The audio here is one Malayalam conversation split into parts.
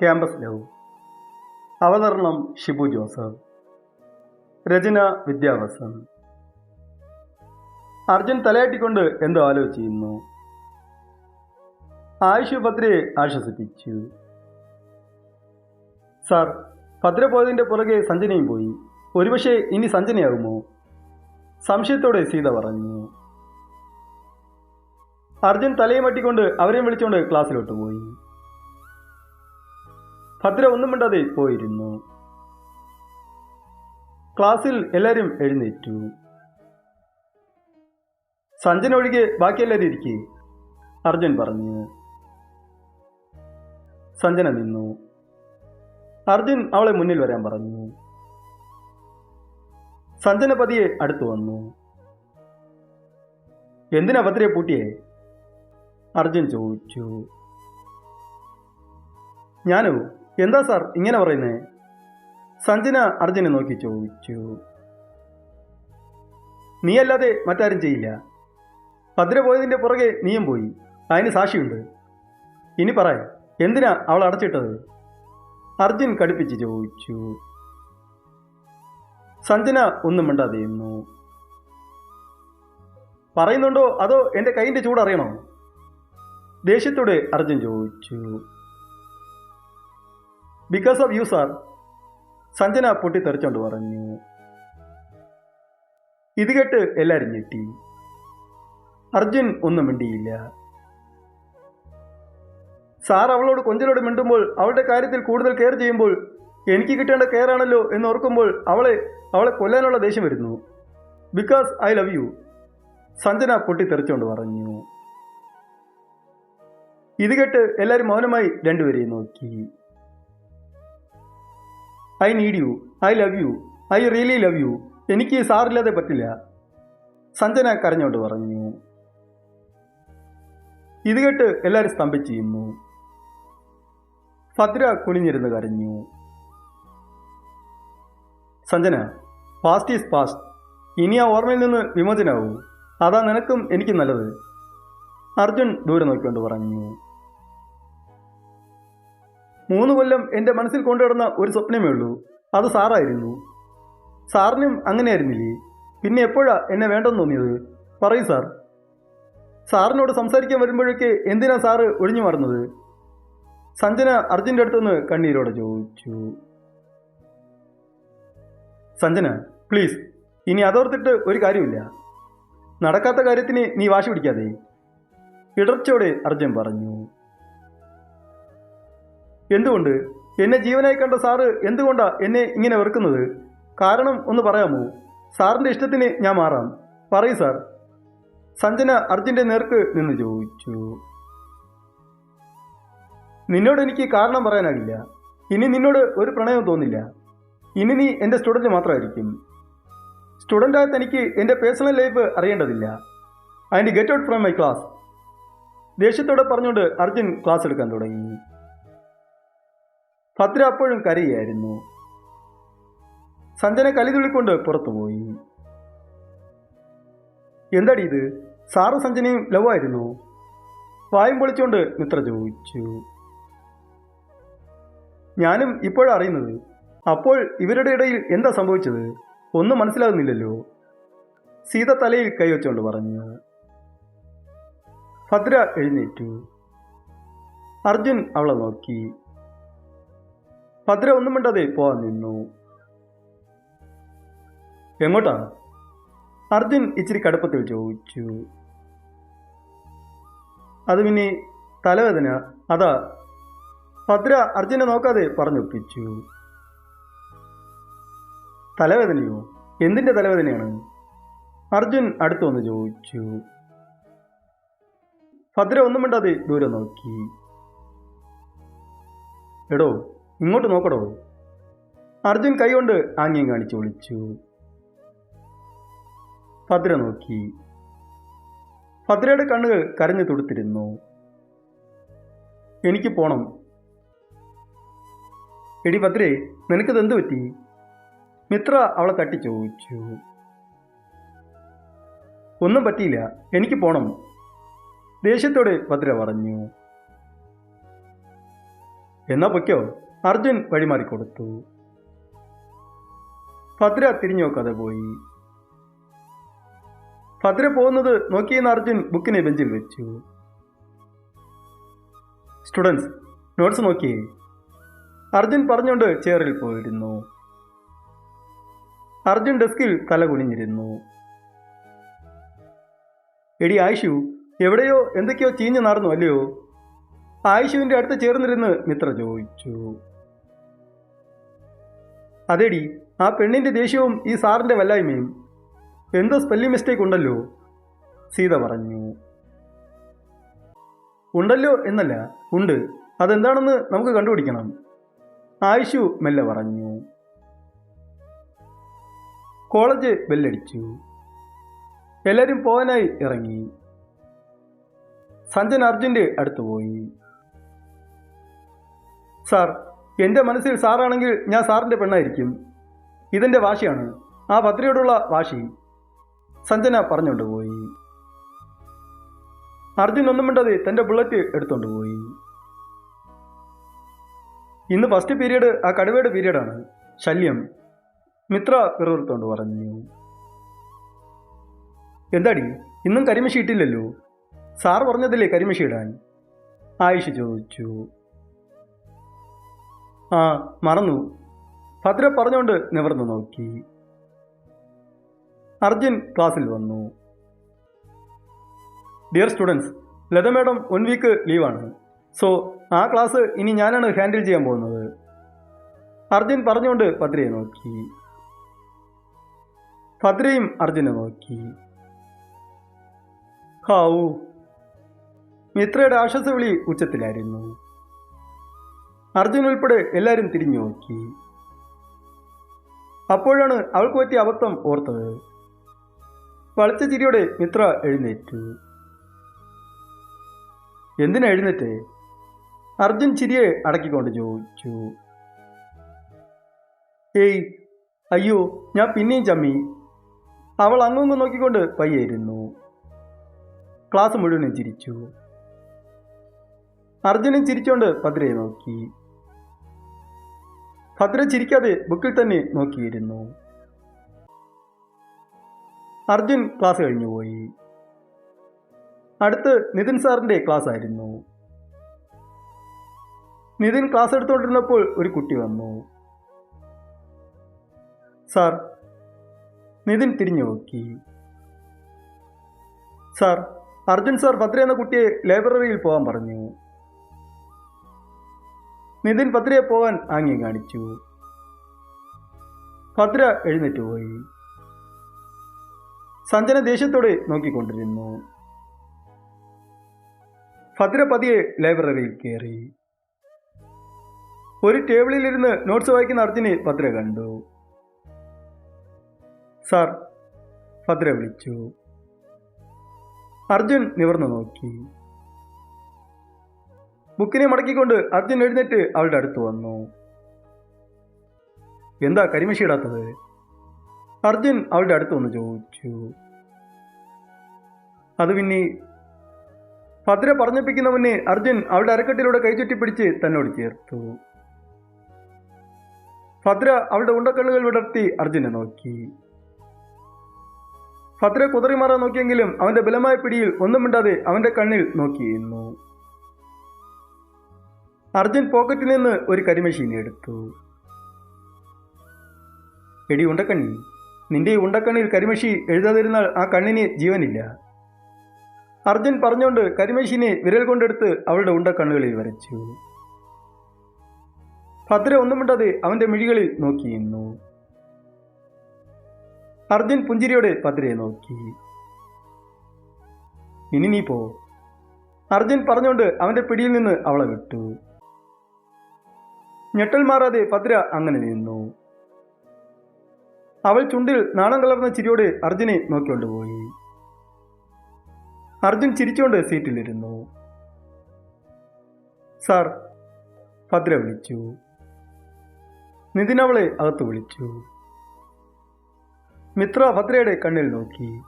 ക്യാമ്പസ് ലവ് അവതരണം ഷിബു ജോസഫ്. രചന വിദ്യാഭ്യാസൻ അർജുൻ തലയാട്ടിക്കൊണ്ട് എന്തോ ആലോചിച്ചിരുന്നു. ആയുഷ് ഭദ്രയെ ആശ്വസിപ്പിച്ചു. സാർ ഭദ്ര പോയതിന്റെ പുറകെ സഞ്ജനയും പോയി. ഒരുപക്ഷെ ഇനി സഞ്ജനയാകുമോ? സംശയത്തോടെ സീത പറഞ്ഞു. അർജുൻ തലയും മട്ടിക്കൊണ്ട് അവരെയും വിളിച്ചുകൊണ്ട് ക്ലാസ്സിലോട്ട് പോയി. ഭദ്ര ഒന്നും മിണ്ടാതെ പോയിരുന്നു. ക്ലാസ്സിൽ എല്ലാവരും എഴുന്നേറ്റു. സഞ്ജന ഒഴികെ ബാക്കിയെല്ലാവരും ഇരിക്കെ അർജുൻ പറഞ്ഞു. സഞ്ജന നിന്നു. അർജുൻ അവളെ മുന്നിൽ വരാൻ പറഞ്ഞു. സഞ്ജന പതിയെ അടുത്തു വന്നു. എന്തിനാ ഭദ്രയെ പൂട്ടിയേ? അർജുൻ ചോദിച്ചു. ഞാനോ? എന്താ സാർ ഇങ്ങനെ പറയുന്നേ? സഞ്ജന അർജുനെ നോക്കി ചോദിച്ചു. നീയല്ലാതെ മറ്റാരും ചെയ്യില്ല. ഭദ്ര പോയതിന്റെ പുറകെ നീയും പോയി. അതിന് സാക്ഷിയുണ്ട്. ഇനി പറ എന്തിനാ അവൾ അടച്ചിട്ടത്? അർജുൻ കടുപ്പിച്ച് ചോദിച്ചു. സഞ്ജന ഒന്നും മിണ്ടാതെ മിണ്ടാതെയുന്നു പറയുന്നുണ്ടോ അതോ എന്റെ കൈയിന്റെ ചൂടറിയണോ ദേഷ്യത്തോടെ അർജുൻ ചോദിച്ചു. Because of you sir Sanjana പൊട്ടിത്തെറിച്ചോണ്ട് പറഞ്ഞു. ഇത് കേട്ട് എല്ലാവരും ഞെട്ടി. അർജുൻ ഒന്നും മിണ്ടിയില്ല. സാർ അവളോട് കൊഞ്ചലോട് മിണ്ടുമ്പോൾ അവളുടെ കാര്യത്തിൽ കൂടുതൽ കെയർ ചെയ്യുമ്പോൾ എനിക്ക് കിട്ടേണ്ട കെയർ ആണല്ലോ എന്ന് ഓർക്കുമ്പോൾ അവളെ അവളെ കൊല്ലാനുള്ള ദേഷ്യം വരുന്നു. Because I love you Sanjana പൊട്ടിത്തെറിച്ചുകൊണ്ട് പറഞ്ഞു. ഇത് കേട്ട് എല്ലാവരും മൗനമായി രണ്ടുപേരെയും നോക്കി. I need you I love you I really love you എനിക്ക് സാറില്ലാതെ പറ്റില്ല. സഞ്ജന കരഞ്ഞോട്ട് പറഞ്ഞു. ഇത് കേട്ട് എല്ലാവരും സ്തംഭിച്ചിരുന്നു ഭദ്ര കുനിഞ്ഞിരുന്ന് കരഞ്ഞു. സഞ്ജന പാസ്റ്റ് ഈസ് പാസ്റ്റ് ഇനി ആ ഓർമ്മയിൽ നിന്ന് വിമോചനാവൂ. അതാ നിനക്കും എനിക്കും നല്ലത്. അർജുൻ ദൂരെ നോക്കിക്കൊണ്ട് പറഞ്ഞു. മൂന്ന് കൊല്ലം എന്റെ മനസ്സിൽ കൊണ്ടുവരുന്ന ഒരു സ്വപ്നമേ ഉള്ളൂ. അത് സാറായിരുന്നു. സാറിനും അങ്ങനെയായിരുന്നില്ലേ? പിന്നെ എപ്പോഴാ എന്നെ വേണ്ടെന്ന് തോന്നിയത്? പറയൂ സാർ. സാറിനോട് സംസാരിക്കാൻ വരുമ്പോഴൊക്കെ എന്തിനാ സാറ് ഒഴിഞ്ഞു മാറുന്നത്? സഞ്ജന അർജുന്റെ അടുത്തുനിന്ന് കണ്ണീരോടെ ചോദിച്ചു. സഞ്ജന പ്ലീസ് ഇനി അതോർത്തിട്ട് ഒരു കാര്യമില്ല. നടക്കാത്ത കാര്യത്തിന് നീ വാശി പിടിക്കാതെ. ഇടർച്ചയോടെ അർജുൻ പറഞ്ഞു. എന്തുകൊണ്ട്? എന്നെ ജീവനായി കണ്ട സാറ് എന്തുകൊണ്ടാ എന്നെ ഇങ്ങനെ വെറുക്കുന്നത്? കാരണം ഒന്ന് പറയാമോ? സാറിന്റെ ഇഷ്ടത്തിന് ഞാൻ മാറാം. പറയൂ സാർ. സഞ്ജന അർജുന്റെ നേർക്ക് നിന്ന് ചോദിച്ചു. നിന്നോട് എനിക്ക് കാരണം പറയാനാകില്ല. ഇനി നിന്നോട് ഒരു പ്രണയം തോന്നില്ല. ഇനി നീ എന്റെ സ്റ്റുഡന്റ് മാത്രമായിരിക്കും സ്റ്റുഡന്റായ തനിക്ക് എന്റെ personal life അറിയേണ്ടതില്ല. And get out from my class. ദേഷ്യത്തോടെ പറഞ്ഞുകൊണ്ട് അർജുൻ ക്ലാസ് എടുക്കാൻ തുടങ്ങി. ഭദ്ര അപ്പോഴും കരയായിരുന്നു. സഞ്ജന കലിതുള്ളിക്കൊണ്ട് പുറത്തുപോയി. എന്താടി ഇത്? സാറ് സഞ്ജനയും ലവ് ആയിരുന്നു? വായും പൊളിച്ചുകൊണ്ട് മിത്ര ചോദിച്ചു. ഞാനും ഇപ്പോഴറിയുന്നത് അപ്പോൾ ഇവരുടെ ഇടയിൽ എന്താ സംഭവിച്ചത്? ഒന്നും മനസ്സിലാകുന്നില്ലല്ലോ. സീത തലയിൽ കൈവച്ചുകൊണ്ട് പറഞ്ഞു. ഭദ്ര എഴുന്നേറ്റു. അർജുൻ അവളെ നോക്കി. ഭദ്ര ഒന്നും മിണ്ടാതെ പോവാൻ നിന്നു. എങ്ങോട്ടാ? അർജുൻ ഇച്ചിരി കടുപ്പത്തിൽ ചോദിച്ചു. അത് പിന്നെ തലവേദന. അതാ. ഭദ്ര അർജുനെ നോക്കാതെ പറഞ്ഞൊപ്പിച്ചു. തലവേദനയോ? എന്തിന്റെ തലവേദനയാണ്? അർജുൻ അടുത്തു വന്ന് ചോദിച്ചു. ഭദ്ര ഒന്നും മിണ്ടാതെ ദൂരെ നോക്കി. എടോ ഇങ്ങോട്ട് നോക്കടോ. അർജുൻ കൈകൊണ്ട് ആംഗ്യം കാണിച്ചു വിളിച്ചു. ഭദ്ര നോക്കി. ഭദ്രയുടെ കണ്ണുകൾ കരഞ്ഞു തുടുത്തിരുന്നു. എനിക്ക് പോണം. എടി ഭദ്രേ നിനക്കിത് എന്ത് പറ്റി? മിത്ര അവളെ തട്ടി ചോദിച്ചു. ഒന്നും പറ്റിയില്ല എനിക്ക് പോണം. ദേഷ്യത്തോടെ ഭദ്ര പറഞ്ഞു. എന്നാ പൊയ്ക്കോ. അർജുൻ വഴിമാറിക്കൊടുത്തു. ഭദ്ര തിരിഞ്ഞു നോക്കാതെ പോയി. ഭദ്ര പോകുന്നത് നോക്കിയെന്ന് അർജുൻ ബുക്കിനെ ബെഞ്ചിൽ വെച്ചു. സ്റ്റുഡൻസ് നോട്ട്സ് നോക്കിയേ. അർജുൻ പറഞ്ഞുകൊണ്ട് ചെയറിൽ പോയിരുന്നു. അർജുൻ ഡെസ്കിൽ തല കുനിഞ്ഞിരുന്നു. എടി ആയിഷു എവിടെയോ എന്തൊക്കെയോ ചീഞ്ഞു നടന്നു അല്ലയോ? ആയിഷുവിന്റെ അടുത്ത് ചേർന്നിരുന്ന് മിത്ര ചോദിച്ചു. അതേടി ആ പെണ്ണിന്റെ ദേഷ്യവും ഈ സാറിന്റെ വല്ലായ്മയും. എന്തോ സ്പെല്ലിംഗ് മിസ്റ്റേക്ക് ഉണ്ടല്ലോ സീത പറഞ്ഞു. ഉണ്ടല്ലോ എന്നല്ല ഉണ്ട്. അതെന്താണെന്ന് നമുക്ക് കണ്ടുപിടിക്കണം. ആയിഷു മെല്ലെ പറഞ്ഞു. കോളേജ് ബെല്ലടിച്ചു. എല്ലാവരും പോകാനായി ഇറങ്ങി. സഞ്ജൻ അർജുന്റെ അടുത്ത് പോയി. സാർ എന്റെ മനസ്സിൽ സാറാണെങ്കിൽ ഞാൻ സാറിന്റെ പെണ്ണായിരിക്കും. ഇതെന്റെ വാശിയാണ്. ആ ഭദ്രയോടുള്ള വാശി. സഞ്ജന പറഞ്ഞുകൊണ്ട് പോയി. അർജുൻ ഒന്നും മിണ്ടാതെ തന്റെ ബുള്ളറ്റ് എടുത്തുകൊണ്ട് പോയി. ഇന്ന് ഫസ്റ്റ് പീരീഡ് ആ കടുവയുടെ പീരീഡാണ് ശല്യം. മിത്ര പിറുവിറുത്തോണ്ട് പറഞ്ഞു. എന്താടി ഇന്നും കരിമശി ഇട്ടില്ലല്ലോ? സാർ പറഞ്ഞതില്ലേ കരിമശി ഇടാൻ? ആയിഷ ചോദിച്ചു. ആ മറന്നു. ഭദ്ര പറഞ്ഞുകൊണ്ട് നിവർന്നു നോക്കി. അർജുൻ ക്ലാസ്സിൽ വന്നു. Dear students Latha madam one week ലീവാണ് സോ ആ ക്ലാസ് ഇനി ഞാനാണ് ഹാൻഡിൽ ചെയ്യാൻ പോകുന്നത്. അർജുൻ പറഞ്ഞുകൊണ്ട് ഭദ്രയെ നോക്കി. ഭദ്രയും അർജുനെ നോക്കി. ഹാവു. മിത്രയുടെ ആശ്വാസ വിളി ഉച്ചത്തിലായിരുന്നു. അർജുൻ ഉൾപ്പെടെ എല്ലാവരും തിരിഞ്ഞു നോക്കി. അപ്പോഴാണ് അവൾക്ക് പറ്റിയ അബദ്ധം ഓർത്തത്. വളച്ച ചിരിയോടെ മിത്ര എഴുന്നേറ്റു. എന്തിനാ എഴുന്നേറ്റേ? അർജുൻ ചിരിയെ അടക്കിക്കൊണ്ട് ചോദിച്ചു. ഏയ് അയ്യോ ഞാൻ പിന്നെയും ചമ്മി. അവൾ അങ്ങും നോക്കിക്കൊണ്ട് പയ്യായിരുന്നു. ക്ലാസ് മുഴുവനും ചിരിച്ചു. അർജുനും ചിരിച്ചുകൊണ്ട് പതിരെ നോക്കി. ഭദ്ര ചിരിക്കാതെ ബുക്കിൽ തന്നെ നോക്കിയിരുന്നു. അർജുൻ ക്ലാസ് കഴിഞ്ഞുപോയി അടുത്ത് നിതിൻ സാറിന്റെ ക്ലാസ് ആയിരുന്നു. നിതിൻ ക്ലാസ് എടുത്തുകൊണ്ടിരുന്നപ്പോൾ ഒരു കുട്ടി വന്നു. സാർ നിതിൻ തിരിഞ്ഞു നോക്കി. സാർ അർജുൻ സാർ ഭദ്ര എന്ന കുട്ടിയെ ലൈബ്രറിയിൽ പോകാൻ പറഞ്ഞു. നിതിൻ ഭദ്രയെ പോകാൻ ആംഗ്യം കാണിച്ചു. ഭദ്ര എഴുന്നേറ്റ് പോയി. സഞ്ജന ദേഷ്യത്തോടെ നോക്കിക്കൊണ്ടിരുന്നു. ഭദ്ര പതിയെ ലൈബ്രറിയിൽ കയറി ഒരു ടേബിളിലിരുന്ന് നോട്ട്സ് വായിക്കുന്ന അർജുനെ ഭദ്ര കണ്ടു. സാർ ഭദ്ര വിളിച്ചു. അർജുൻ നിവർന്നു നോക്കി. ബുക്കിനെ മടക്കിക്കൊണ്ട് അർജുൻ എഴുന്നേറ്റ് അവളുടെ അടുത്ത് വന്നു. എന്താ കരിമശിയിടാത്തത് അർജുൻ അവളുടെ അടുത്ത് വന്ന് ചോദിച്ചു. അത് പിന്നെ ഭദ്ര പറഞ്ഞപ്പിക്കുന്ന മുന്നേ അർജുൻ അവളുടെ അരക്കെട്ടിലൂടെ കൈചുറ്റിപ്പിടിച്ച് തന്നോട് ചേർത്തു. ഭദ്ര അവളുടെ ഉണ്ടക്കണ്ണുകൾ വിടർത്തി അർജുനെ നോക്കി. ഭദ്ര കുതറി മാറാൻ നോക്കിയെങ്കിലും അവന്റെ ബലമായ പിടിയിൽ ഒന്നും മിണ്ടാതെ അവന്റെ കണ്ണിൽ നോക്കിയിരുന്നു അർജുൻ പോക്കറ്റിൽ നിന്ന് ഒരു കരിമഷീൻ എടുത്തു. എടി ഉണ്ടക്കണ്ണി നിന്റെ ഈ ഉണ്ടക്കണ്ണിൽ കരിമഷി എഴുതാതിരുന്നാൽ ആ കണ്ണിന് ജീവനില്ല. അർജുൻ പറഞ്ഞുകൊണ്ട് കരിമഷീനെ വിരൽ കൊണ്ടെടുത്ത് അവളുടെ ഉണ്ടക്കണ്ണുകളിൽ വരച്ചു. ഭദ്ര ഒന്നും മിണ്ടാതെ അവന്റെ മിഴികളിൽ നോക്കിയിരുന്നു അർജുൻ പുഞ്ചിരിയോടെ ഭദ്രയെ നോക്കി. ഇനി നീ പോ. അർജുൻ പറഞ്ഞുകൊണ്ട് അവന്റെ പിടിയിൽ നിന്ന് അവളെ വിട്ടു. ഞെട്ടൽ മാറാതെ ഭദ്ര അങ്ങനെ നിന്നു. അവൾ ചുണ്ടിൽ നാണം കലർന്ന ചിരിയോടെ അർജുനെ നോക്കിക്കൊണ്ടുപോയി അർജുൻ ചിരിച്ചുകൊണ്ട് സീറ്റിലിരുന്നു. സാർ ഭദ്ര വിളിച്ചു. നിതിൻ അവളെ അകത്ത് വിളിച്ചു. മിത്ര ഭദ്രയുടെ കണ്ണിൽ നോക്കി.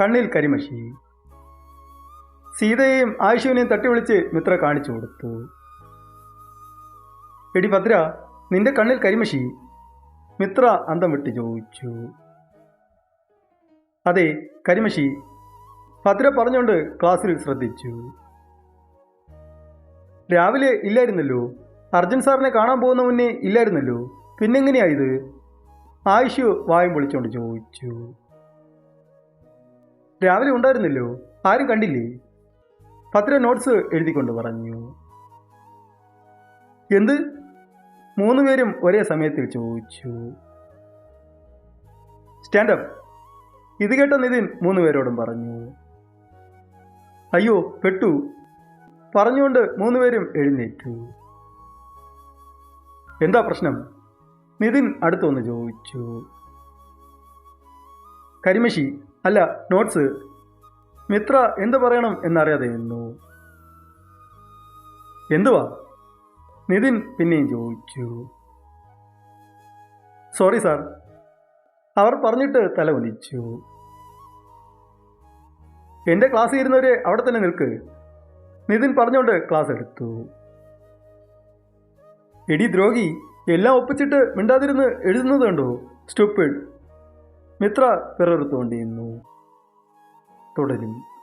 കണ്ണിൽ കരിമഷി സീതയെയും ആയിഷുവിനെയും തട്ടി വിളിച്ച് മിത്ര കാണിച്ചു കൊടുത്തു. എടി ഭദ്ര നിന്റെ കണ്ണിൽ കരിമഷി മിത്ര അന്തം വിട്ട് ചോദിച്ചു. അതെ കരിമഷി ഭദ്ര പറഞ്ഞുകൊണ്ട് ക്ലാസ്സിൽ ശ്രദ്ധിച്ചു. രാവിലെ ഇല്ലായിരുന്നല്ലോ? അർജുൻ സാറിനെ കാണാൻ പോകുന്ന മുന്നേ ഇല്ലായിരുന്നല്ലോ? പിന്നെങ്ങനെയായത്? ആയിഷു വായും പൊളിച്ചുകൊണ്ട് ചോദിച്ചു. രാവിലെ ഉണ്ടായിരുന്നല്ലോ? ആരും കണ്ടില്ലേ? ഭദ്ര നോട്ട്സ് എഴുതിക്കൊണ്ട് പറഞ്ഞു. എന്ത്? മൂന്ന് പേരും ഒരേ സമയത്തിൽ ചോദിച്ചു സ്റ്റാൻഡപ്പ് ഇത് കേട്ട നിതിൻ മൂന്ന് പേരോടും പറഞ്ഞു. അയ്യോ പെട്ടു. പറഞ്ഞുകൊണ്ട് മൂന്നുപേരും എഴുന്നേറ്റു. എന്താ പ്രശ്നം? നിതിൻ അടുത്തൊന്ന് ചോദിച്ചു. കരിമശി അല്ല നോട്ട്സ്. മിത്ര എന്ത് പറയണം എന്നറിയാതെ നിന്നു എന്തുവാ? നിതിൻ പിന്നെയും ചോദിച്ചു. സോറി സാർ അവർ പറഞ്ഞിട്ട് തല ഒലിച്ചു എന്റെ ക്ലാസ്സിൽ ഇരുന്നവരെ അവിടെ തന്നെ നിൽക്ക്. നിതിൻ പറഞ്ഞുകൊണ്ട് ക്ലാസ് എടുത്തു. എടി ദ്രോഹി എല്ലാം ഒപ്പിച്ചിട്ട് മിണ്ടാതിരുന്ന് എഴുതുന്നത് കണ്ടോ? സ്റ്റുപ്പിഡ് മിത്ര പിറർത്തുകൊണ്ടിരുന്നു തുടരും.